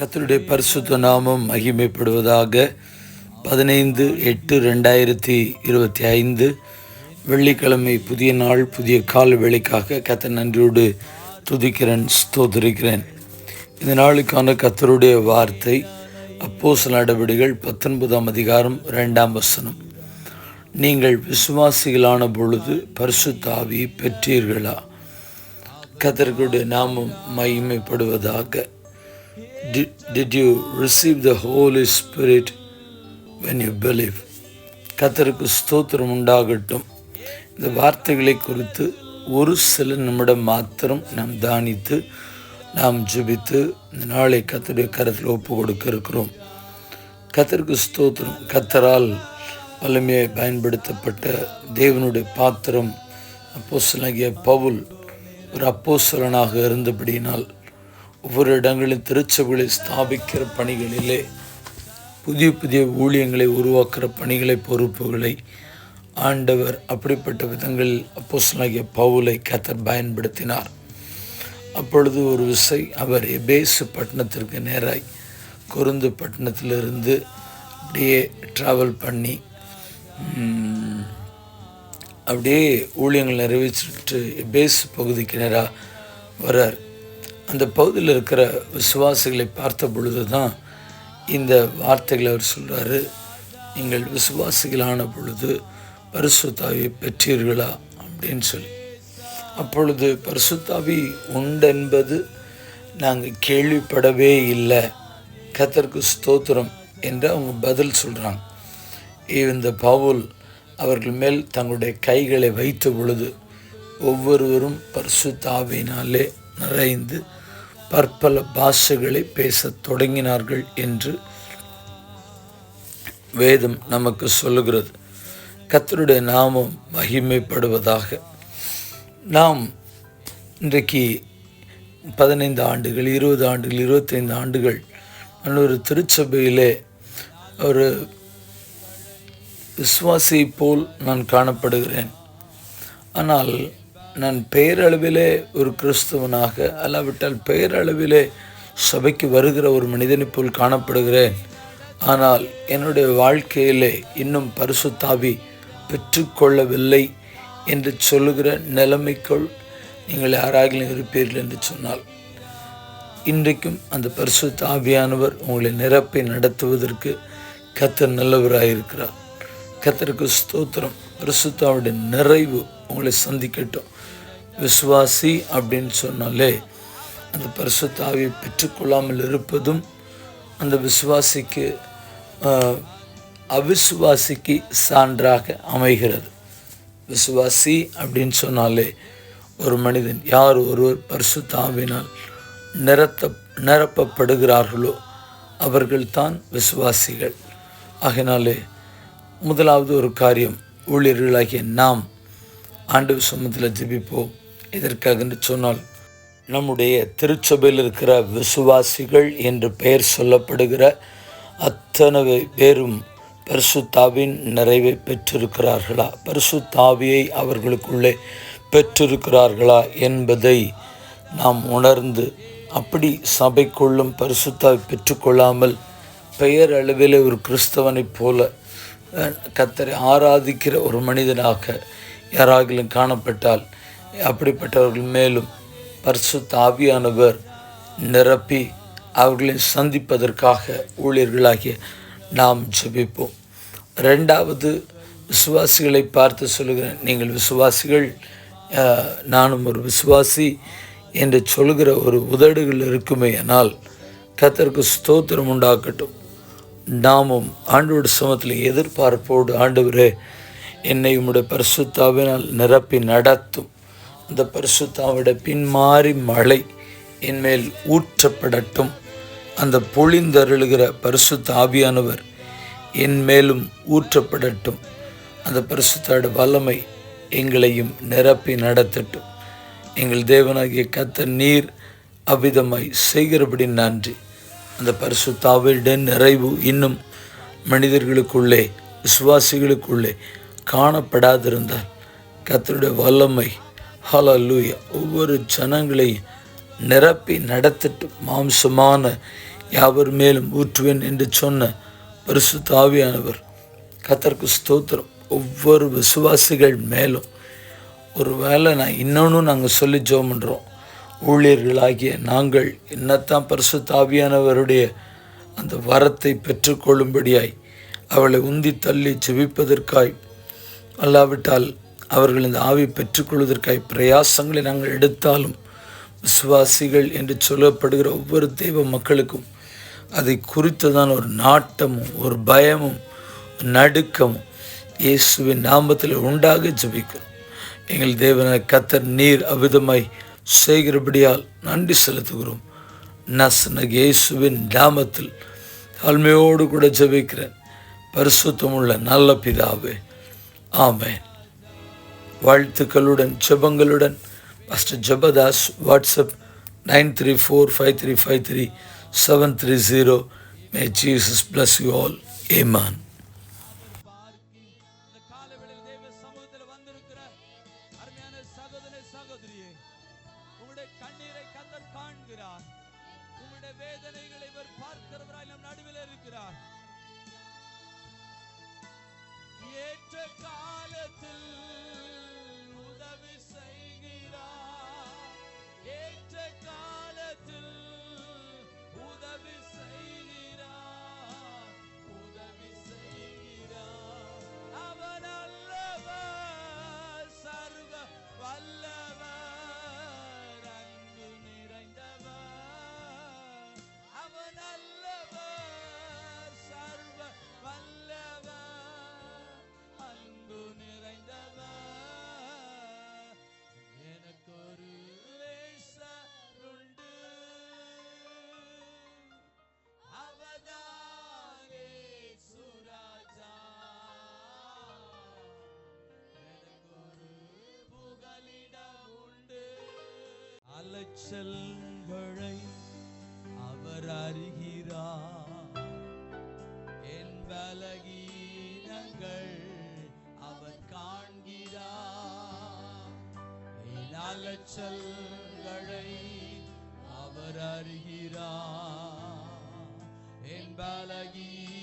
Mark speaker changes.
Speaker 1: கத்தருடைய பரிசுத்த நாமம் மகிமைப்படுவதாக பதினைந்து எட்டு ரெண்டாயிரத்தி இருபத்தி ஐந்து வெள்ளிக்கிழமை புதிய நாள் புதிய கால வேலைக்காக கத்த நன்றியோடு துதிக்கிறேன் ஸ்தோதரிக்கிறேன் இந்த நாளுக்கான கத்தருடைய வார்த்தை அப்போஸ்தல நடவடிகள் பத்தொன்பதாம் அதிகாரம் ரெண்டாம் வசனம். நீங்கள் விசுவாசிகளான பொழுது பரிசுத்தாவி பெற்றீர்களா? கத்தர்களுடைய நாமம் மகிமைப்படுவதாக. Did, did you receive the Holy Spirit when you believe? கத்தருக்கு ஸ்தோத்திரம் உண்டாகட்டும். இந்த வார்த்தைகளை குறித்து ஒரு சில நிமிடம் மாத்திரம் நாம் தானித்து நாம் ஜெபித்து இந்த நாளை கத்தருடைய கரத்தில் ஒப்பு கொடுக்க இருக்கிறோம். கத்தருக்கு ஸ்தோத்திரம். கத்தரால் வலிமையை பயன்படுத்தப்பட்ட தேவனுடைய பாத்திரம் அப்போஸ்தலனாகிய பவுல் ஒரு அப்போசலனாக இருந்தபடியினால் ஒவ்வொரு இடங்களில் திருச்சபைகளை ஸ்தாபிக்கிற பணிகளிலே புதிய புதிய ஊழியங்களை உருவாக்குற பணிகளை பொறுப்புகளை ஆண்டவர் அப்படிப்பட்ட விதங்களில் அப்போசனாகிய பவுலை கத்தர் பயன்படுத்தினார். அப்பொழுது ஒரு விசை அவர் எபேசு பட்டணத்திற்கு நேராய் கொருந்து பட்டணத்திலிருந்து அப்படியே ட்ராவல் பண்ணி அப்படியே ஊழியங்கள் நிறைவேற்றிட்டு எபேசு பகுதிக்கு நேராக வர்றார் அந்த பகுதியில் இருக்கிற விசுவாசிகளை பார்த்த பொழுது தான் இந்த வார்த்தைகளை அவர் சொல்கிறாரு நீங்கள் விசுவாசிகளான பொழுது பரிசுத்தாவியை பெற்றீர்களா அப்படின்னு சொல்லி. அப்பொழுது பரிசுத்தாவி உண்டென்பது நாங்கள் கேள்விப்படவே இல்லை. கத்தருக்கு ஸ்தோத்திரம் என்று அவங்க பதில் சொல்கிறாங்க இந்த பவுல் அவர்கள் மேல் தங்களுடைய கைகளை வைத்த பொழுது ஒவ்வொருவரும் பரிசுத்தாவினாலே நிறைந்து பற்பல பாஷைகளை பேசத் தொடங்கினார்கள் என்று வேதம் நமக்கு சொல்லுகிறது. கத்தருடைய நாமம் மகிமைப்படுவதாக. நாம் இன்றைக்கு பதினைந்து ஆண்டுகள் இருபது ஆண்டுகள் இருபத்தைந்து ஆண்டுகள் நான் ஒரு திருச்சபையிலே ஒரு விஸ்வாசியை போல் நான் காணப்படுகிறேன். ஆனால் நான் பெயரளவிலே ஒரு கிறிஸ்தவனாக அல்லாவிட்டால் பெயரளவிலே சபைக்கு வருகிற ஒரு மனிதனைப் போல் காணப்படுகிறேன். ஆனால் என்னுடைய வாழ்க்கையிலே இன்னும் பரிசுத்தாவி பெற்றுக்கொள்ளவில்லை என்று சொல்லுகிற நிலைமைக்குள் நீங்கள் யாராகிலும் இருப்பீர்கள் என்று சொன்னால் இன்றைக்கும் அந்த பரிசுத்த ஆவியானவர் உங்களை நிரப்பை நடத்துவதற்கு கத்தர் நல்லவராயிருக்கிறார். கத்தருக்கு ஸ்தோத்திரம். பரிசுத்தாவுடைய நிறைவு உங்களை சந்திக்கட்டும். விசுவாசி அப்படின்னு சொன்னாலே அந்த பரிசுத்தாவை பெற்றுக்கொள்ளாமல் இருப்பதும் அந்த விசுவாசிக்கு அவிசுவாசிக்கு சான்றாக அமைகிறது. விசுவாசி அப்படின்னு சொன்னாலே ஒரு மனிதன் யார் ஒருவர் பரிசுத்தாவினால் நிரத்த நிரப்பப்படுகிறார்களோ அவர்கள்தான் விசுவாசிகள். ஆகினாலே முதலாவது ஒரு காரியம் ஊழியர்களாகிய நாம் ஆண்டு சமூகத்தில் ஜெபிப்போம். எதற்காக என்று சொன்னால் நம்முடைய திருச்சபையில் இருக்கிற விசுவாசிகள் என்று பெயர் சொல்லப்படுகிற அத்தனை பேரும் பரிசுத்தாவின் நிறைவை பெற்றிருக்கிறார்களா? பரிசுத்தாவியை அவர்களுக்குள்ளே பெற்றிருக்கிறார்களா என்பதை நாம் உணர்ந்து அப்படி சபைக்குள்ளும் பரிசுத்தாவை பெற்றுக்கொள்ளாமல் பெயர் அளவில் ஒரு கிறிஸ்தவனைப் போல கத்தரை ஆராதிக்கிற ஒரு மனிதனாக யாராகிலும் காணப்பட்டால் அப்படிப்பட்டவர்கள் மேலும் பரிசுத்த ஆவியானவர் நிரப்பி அவர்களை சந்திப்பதற்காக ஊழியர்களாகிய நாம் ஜெபிப்போம். ரெண்டாவது விசுவாசிகளை பார்த்து சொல்லுகிறேன். நீங்கள் விசுவாசிகள் நானும் ஒரு விசுவாசி என்று சொல்லுகிற ஒரு உதடுகள் இருக்குமே ஆனால் கத்தருக்கு ஸ்தோத்திரம் உண்டாக்கட்டும் நாமும் ஆண்டோட சமத்தில் எதிர்பார்ப்போடு ஆண்டவரே என்னை உம்முடைய பரிசுத்தாவினால் நிரப்பி நடத்தும். அந்த பரிசுத்தாவிட பின்மாறி மழை என்மேல் ஊற்றப்படட்டும். அந்த பொழிந்தருளுகிற பரிசுத்த ஆவியானவர் என் மேலும் ஊற்றப்படட்டும். அந்த பரிசுத்தாவோட வல்லமை எங்களையும் நிரப்பி நடத்தட்டும். எங்கள் தேவனாகிய கத்த நீர் அவ்விதமாய் செய்கிறபடி நன்றி. அந்த பரிசுத்தாவிட நிறைவு இன்னும் மனிதர்களுக்குள்ளே விசுவாசிகளுக்குள்ளே காணப்படாதிருந்தால் கத்தருடைய வல்லமை ஹalleluya. ஒவ்வொரு ஜனங்களையும் நிரப்பி நடத்திட்டு மாம்சமான யாவர் மேலும் ஊற்றுவேன் என்று சொன்ன பரிசு தாவியானவர் கத்தர்க்கு ஸ்தோத்திரம். ஒவ்வொரு விசுவாசிகள் மேலும் ஒரு வேளை நான் இன்னொன்று நாங்கள் சொல்லி ஜெபம் பண்ணுறோம் ஊழியர்களாகிய நாங்கள் என்னத்தான் பரிசு தாவியானவருடைய அந்த வரத்தை பெற்றுக்கொள்ளும்படியாய் அவளை உந்தி தள்ளி ஜெபிப்பதற்காய் அல்லாவிட்டால் அவர்கள் இந்த ஆவி பெற்றுக்கொள்வதற்காய் பிரயாசங்களை நாங்கள் எடுத்தாலும் விசுவாசிகள் என்று சொல்லப்படுகிற ஒவ்வொரு தெய்வ மக்களுக்கும் அதை குறித்ததான ஒரு நாட்டமும் ஒரு பயமும் நடுக்கமும் இயேசுவின் நாமத்தில் உண்டாக ஜெபிக்கிறோம். எங்கள் தேவன கத்தர் நீர் அவிதமாய் செய்கிறபடியால் நன்றி செலுத்துகிறோம். நசனக் இயேசுவின் நாமத்தில் தாழ்மையோடு கூட ஜபிக்கிறேன். பரிசுத்தமுள்ள நல்ல பிதாவே ஆமேன். வாழ்த்துக்களுடன் ஜெபங்களுடன். Pastor Jabadas WhatsApp nine three four five three five three seven three zero may Jesus bless you all ஏமான்
Speaker 2: ஏற்ற காலத்தில் ஏற்ற காலத்தில் செல்வழை அவர் அறிகிறார். என் பலகீனங்கள் அவர் காண்கிறார். என் அலைச்சல்களை அவர் அறிகிறார். என் பலகீன